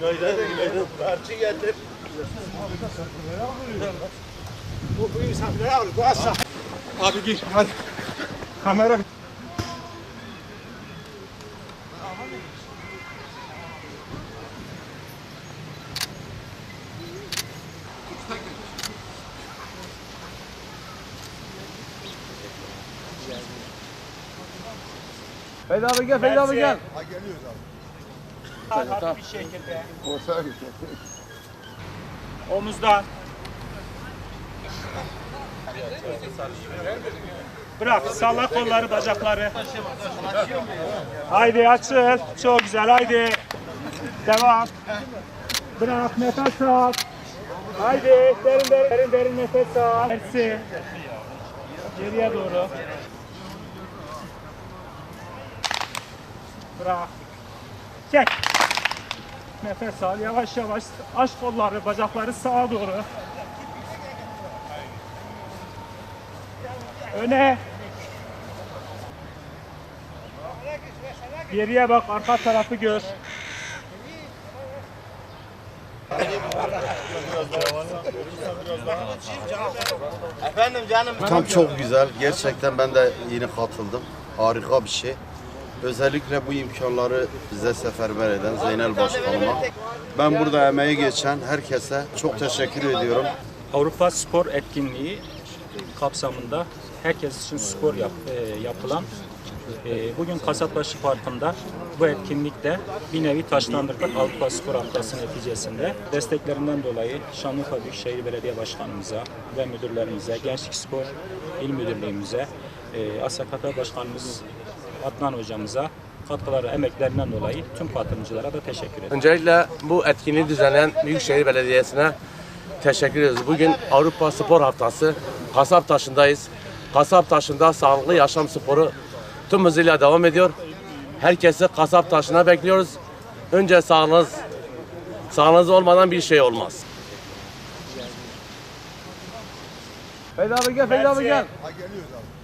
Günaydın, günaydın. Bu, bu insanları al, bu asla. Abi gir hadi. Kamera. Feyda abi gel, Feyda abi gel. Rahat bir şekilde. Orta Omuzdan. Bırak, salla kolları, bacakları. Haydi açıl. Çok güzel, haydi. Devam. Bırak, nefes al. Haydi, derin derin derin, derin nefes al. Tersi. Geriye doğru. Bırak. Çek. Nefes al, yavaş yavaş. Aç kolları, bacakları sağa doğru. Öne. Geriye bak, arka tarafı gör. Efendim canım. Tam çok güzel. Gerçekten ben de yeni katıldım. Harika bir şey. Özellikle bu imkanları bize seferber eden Zeynel Başkanıma. Ben burada emeği geçen herkese çok teşekkür ediyorum. Avrupa Spor Etkinliği kapsamında herkes için spor yap, e, yapılan e, bugün Kasapbaşı Parkı'nda bu etkinlikte bir nevi taşlandırdık Avrupa Spor Haftası neticesinde. Desteklerinden dolayı Şanlıurfa Büyükşehir Belediye Başkanımıza ve müdürlerimize, Gençlik Spor İl Müdürlüğümüze, e, ASKP Başkanımız Adnan Hocamıza katkıları, emeklerinden dolayı tüm katılımcılara da teşekkür ederim. Öncelikle bu etkinliği düzenleyen Büyükşehir Belediyesi'ne teşekkür ediyoruz. Bugün Avrupa Spor Haftası. Kasaptaşı'ndayız. Kasaptaşı'nda sağlıklı yaşam sporu tüm hızıyla devam ediyor. Herkesi Kasaptaşı'na bekliyoruz. Önce sağlığınız, sağlığınız olmadan bir şey olmaz. Feyda abi gel, Feyda abi gel. Ha geliyoruz abi.